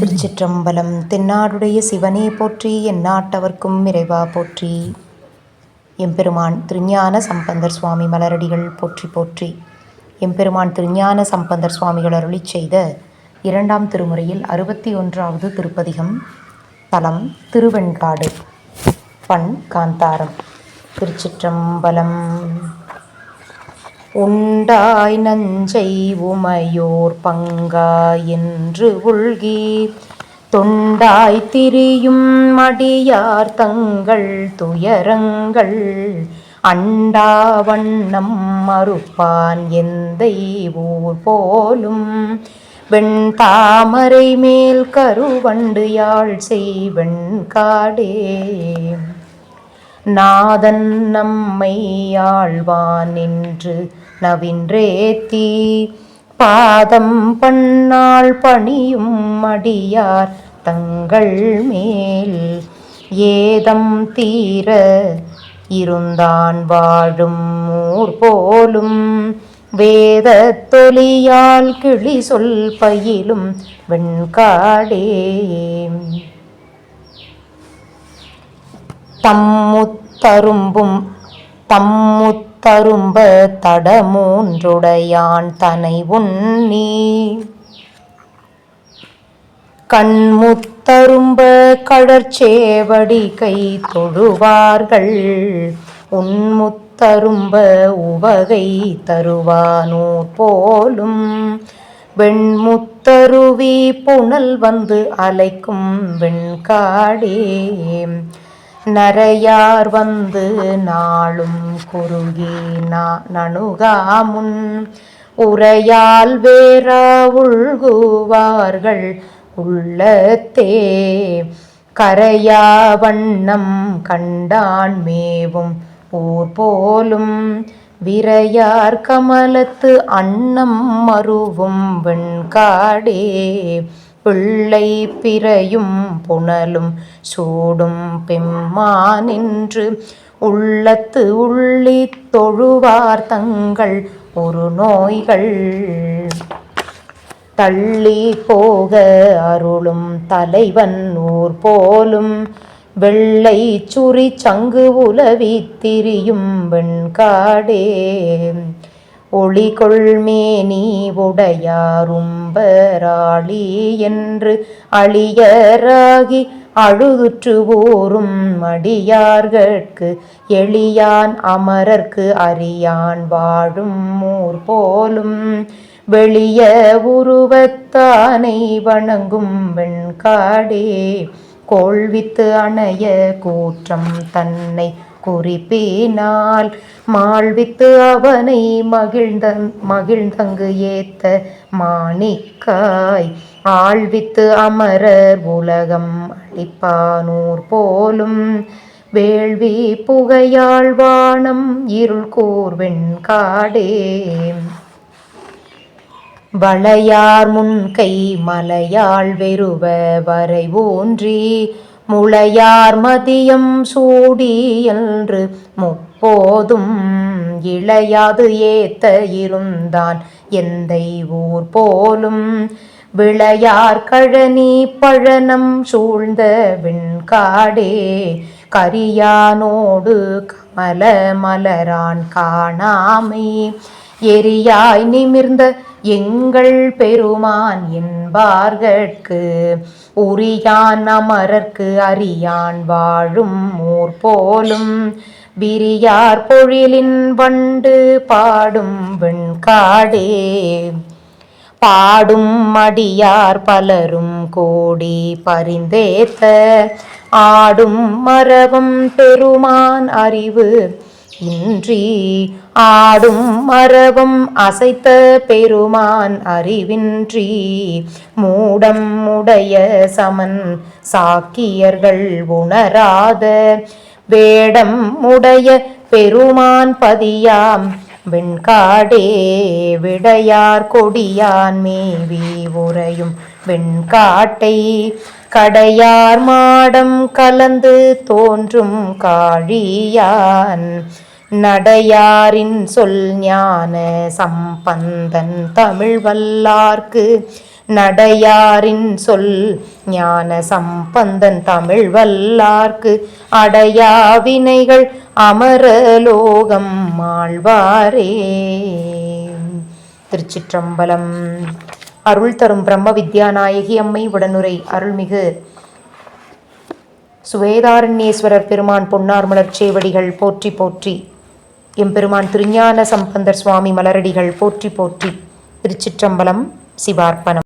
திருச்சிற்றம்பலம் தென்னாடுடைய சிவனே போற்றி எந்நாட்டவர்க்கும் இறைவா போற்றி. எம்பெருமான் திருஞான சம்பந்தர் சுவாமி மலரடிகள் போற்றி போற்றி. எம்பெருமான் திருஞான சம்பந்தர் சுவாமிகள் அருளிச் செய்த இரண்டாம் திருமுறையில் அறுபத்தி ஒன்றாவது திருப்பதிகம் தலம் திருவெண்காடு. பண் காந்தாரம். திருச்சிற்றம்பலம். உண்டாய் நஞ்சை உமையோர் பங்கா என்று உள்கி தொண்டாய் திரியும் மடியார் தங்கள் துயரங்கள் அண்டா வண்ணம் மறுப்பான் எந்தை ஊர் போலும். வெண்தாமரை மேல் கருவண்டு யாழ் செய்வெண் காடே நாதன் நம்மை ஆழ்வான் என்று நவின்றேத்தி பாதம் பண்ணால் பணியும் மடியார் தங்கள் மேல். ஏதம் தீர இருந்தான் வாழும் ஊர் போலும். வேத தொலியால் கிளி சொல் பயிலும் வெண்காடே. தம்முத்தரும்பும் தம்முத் கரும்ப தடமூன்றுடையான் தனை உண்ணி கண்முத்தரும்ப கடற்சேவடி கை தொழுவார்கள். உன்முத்தரும்ப உவகை தருவானூர் போலும். வெண்முத்தருவி புனல் வந்து அலைக்கும் வெண்காடே. நரையார் வந்து நாளும் குறுகி நணுகாமுன் உரையால் வேறா உள்குவார்கள் உள்ளத்தே. கரையா வண்ணம் கண்டான் மேவும் ஊர் போலும். விரையார் கமலத்து அன்னம் மருவும் வெண்காடே. பிள்ளை பிறையும் புனலும் சூடும் பெம்மா நின்று உள்ளத்து உள்ளி தொழுவார் தங்கள் ஒரு நோய்கள். தள்ளி போக அருளும் தலைவன் ஊர் போலும். வெள்ளை சுரி சங்கு உலவி திரியும் வெண்காடே. ஒளிகொள்மேனி உடையாரும்பராளி என்று அழியராகி அழுதுற்று ஊறும் அடியார்கட்கு எளியான் அமரர்க்கு அறியான் வாழும் ஊர் போலும். வெளிய உருவத்தானை வணங்கும் வெண்காடே கோள்வித்து அணைய கூற்றம் தன்னை குறிப்பினால் மாழ்வித்து அவனை மகிழ்ந்த மகிழ்ந்தங்கு ஏத்த மாணிக்காய் ஆழ்வித்து அமரர் உலகம் அளிப்பானூர் போலும் வேள்வி புகையாழ்வானம் இருள் கூர்வெண் காடே. வளையார் முன்கை மலையாள் வெறுவ வரை ஊன்றி முளையார் மதியம் சூடி என்று முப்போதும் இளையாது ஏத்த இருந்தான். எந்தை ஊர் போலும் விளையார் கழனி பழனம் சூழ்ந்த விண்காடே கரியானோடு கமல மலரான் காணாமை எரியாய் நிமிர்ந்த எங்கள் பெருமான் என்பார்கட்கு. உரியான் அமரர்க்கு அறியான் வாழும் ஊர் போலும் விரியார் பொழிலின் வண்டு பாடும் வெண்காடே. பாடும் மடியார் பலரும் கோடி பரிந்தேத்த. ஆடும் மரபம் பெருமான் அறிவு. இன்றி ஆடும் மரபம் அசைத்த பெருமான் அறிவின்றி மூடம் உடைய சமன் சாக்கியர்கள் உணராத வேடம் உடைய பெருமான் பதியாம் வெண்காடே விடையார் கொடியான் மேவி உறையும் வெண்காட்டை கடையார் மாடம் கலந்து தோன்றும் காழியான் நடையாரின் சொல் ஞான சம்பந்தன் தமிழ் வல்லார்க்கு. நடையாரின் சொல் ஞான சம்பந்தன் தமிழ் வல்லார்க்கு. அடையா வினைகள் அமரலோகம் ஆழ்வாரே. திருச்சிற்றம்பலம். அருள் தரும் பிரம்ம வித்யாநாயகி அம்மை உடனுரை. அருள்மிகு சுவேதாரண்யேஸ்வரர் பெருமான் பொன்னார் மலர்ச்சேவடிகள் போற்றி போற்றி. எம்பெருமான் திருஞான சம்பந்தர் சுவாமி மலரடிகள் போற்றி போற்றி திருச்சிற்றம்பலம் சிவார்ப்பணம்.